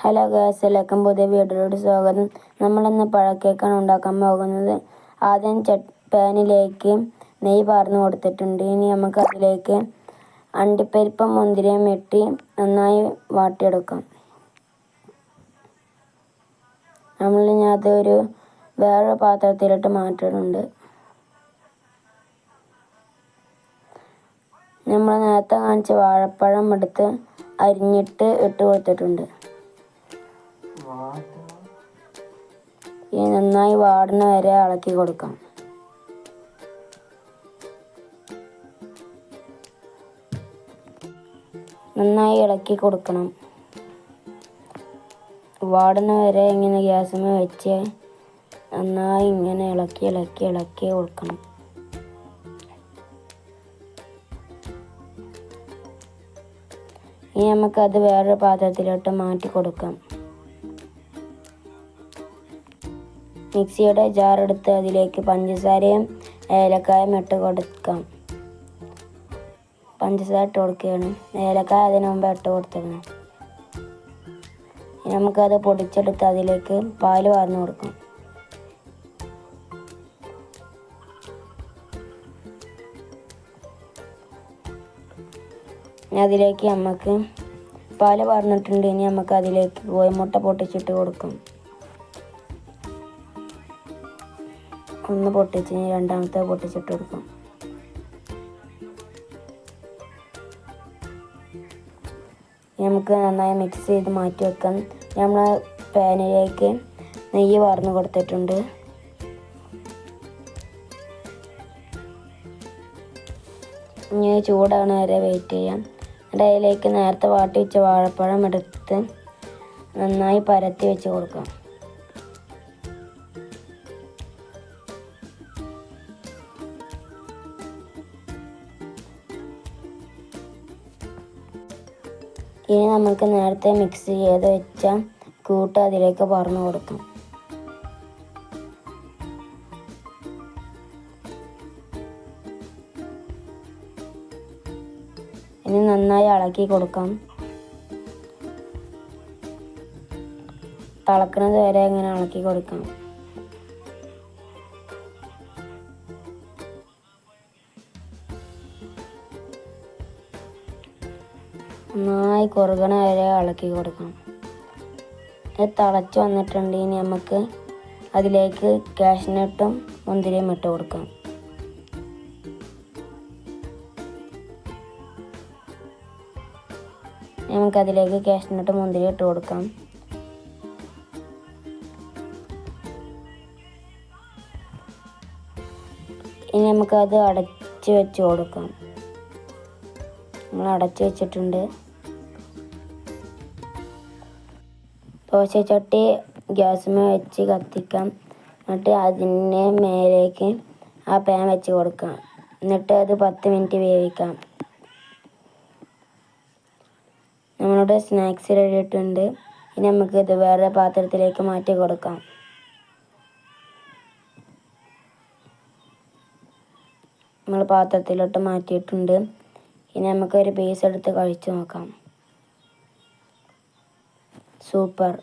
Hello gas എല്ലാവർക്കും പുതിയ വീഡിയോയിലോട്ട് സ്വാഗതം. നമ്മളിന്ന് പഴക്കേക്കാണ് ഉണ്ടാക്കാൻ പോകുന്നത്. ആദ്യം ചട്ട് പാനിലേക്ക് നെയ്യ് പാർന്ന് കൊടുത്തിട്ടുണ്ട്. ഇനി നമുക്ക് അതിലേക്ക് അണ്ടിപ്പരിപ്പും മുന്തിരിയും ഇട്ടി നന്നായി വാട്ടിയെടുക്കാം. നമ്മളിനി ഒരു വേറൊരു പാത്രത്തിലിട്ട് മാറ്റുന്നുണ്ട് നമ്മൾ നേരത്തെ കാണിച്ച വാഴപ്പഴം എടുത്ത് അരിഞ്ഞിട്ട് ഇട്ട് കൊടുത്തിട്ടുണ്ട്. ഇനി നന്നായി വാടുന്ന വരെ ഇളക്കി കൊടുക്കാം. നന്നായി ഇളക്കി കൊടുക്കണം. വാടുന്ന വരെ ഇങ്ങനെ ഗ്യാസുമേ വെച്ച് നന്നായി ഇങ്ങനെ ഇളക്കി ഇളക്കി ഇളക്കി കൊടുക്കണം. ഇനി നമുക്കത് വേറൊരു പാത്രത്തിലോട്ട് മാറ്റി കൊടുക്കാം. മിക്സിയുടെ ജാർ എടുത്ത് അതിലേക്ക് പഞ്ചസാരയും ഏലക്കായും ഇട്ട് കൊടുക്കാം. പഞ്ചസാര ഇട്ട് കൊടുക്കുകയാണ്. ഏലക്കായ അതിന് മുമ്പ് ഇട്ട് കൊടുത്തേക്കണം നമുക്കത് പൊടിച്ചെടുത്ത് അതിലേക്ക് പാൽ വാർന്നു കൊടുക്കാം. അതിലേക്ക് നമുക്ക് പാൽ വാർന്നിട്ടുണ്ട്. ഇനി നമുക്ക് അതിലേക്ക് കോഴിമുട്ട പൊട്ടിച്ചിട്ട് കൊടുക്കാം. ഒന്ന് പൊട്ടിച്ച് രണ്ടാമത്തെ പൊട്ടിച്ചിട്ട് കൊടുക്കും. നമുക്ക് നന്നായി മിക്സ് ചെയ്ത് മാറ്റി വെക്കാം. നമ്മൾ പാനിലേക്ക് നെയ്യ് വാർന്ന് കൊടുത്തിട്ടുണ്ട്. ഇനി ചൂടാണ് വരെ വെയിറ്റ് ചെയ്യാം. എന്നിട്ട് അതിലേക്ക് നേരത്തെ വാട്ടി വെച്ച വാഴപ്പഴം എടുത്ത് നന്നായി പരത്തി വെച്ച് കൊടുക്കാം. ഇനി നമുക്ക് നേരത്തെ മിക്സ് ചെയ്ത് വെച്ച കൂട്ട് അതിലേക്ക് പറഞ്ഞു കൊടുക്കാം. ഇനി നന്നായി ഇളക്കി കൊടുക്കാം. തിളക്കുന്നത് വരെ ഇങ്ങനെ ഇളക്കി കൊടുക്കാം നന്നായി കുറുകണ വരെ ഇളക്കി കൊടുക്കണം. ഇത് തിളച്ച് വന്നിട്ടുണ്ട് ഇനി നമുക്ക് അതിലേക്ക് കാഷ്നട്ടും മുന്തിരിയും ഇട്ട് കൊടുക്കാം. നമുക്കതിലേക്ക് കാഷ്നട്ട് മുന്തിരി ഇട്ട് കൊടുക്കാം. ഇനി നമുക്കത് അടച്ച് വെച്ച് കൊടുക്കാം. നമ്മൾ അടച്ച് വെച്ചിട്ടുണ്ട്. ദോശച്ചട്ടി ഗ്യാസുമേ വെച്ച് കത്തിക്കാം. എന്നിട്ട് അതിന്റെ മേലേക്ക് ആ പാൻ വെച്ച് കൊടുക്കാം. എന്നിട്ട് അത് പത്ത് മിനിറ്റ് വേവിക്കാം. നമ്മളുടെ സ്നാക്സ് റെഡി ആയിട്ടുണ്ട്. ഇനി നമുക്ക് ഇത് വേറെ പാത്രത്തിലേക്ക് മാറ്റി കൊടുക്കാം. നമ്മൾ പാത്രത്തിലോട്ട് മാറ്റിയിട്ടുണ്ട്. ഇനി നമുക്കൊരു പീസ് എടുത്ത് കഴിച്ചു നോക്കാം. സൂപ്പർ.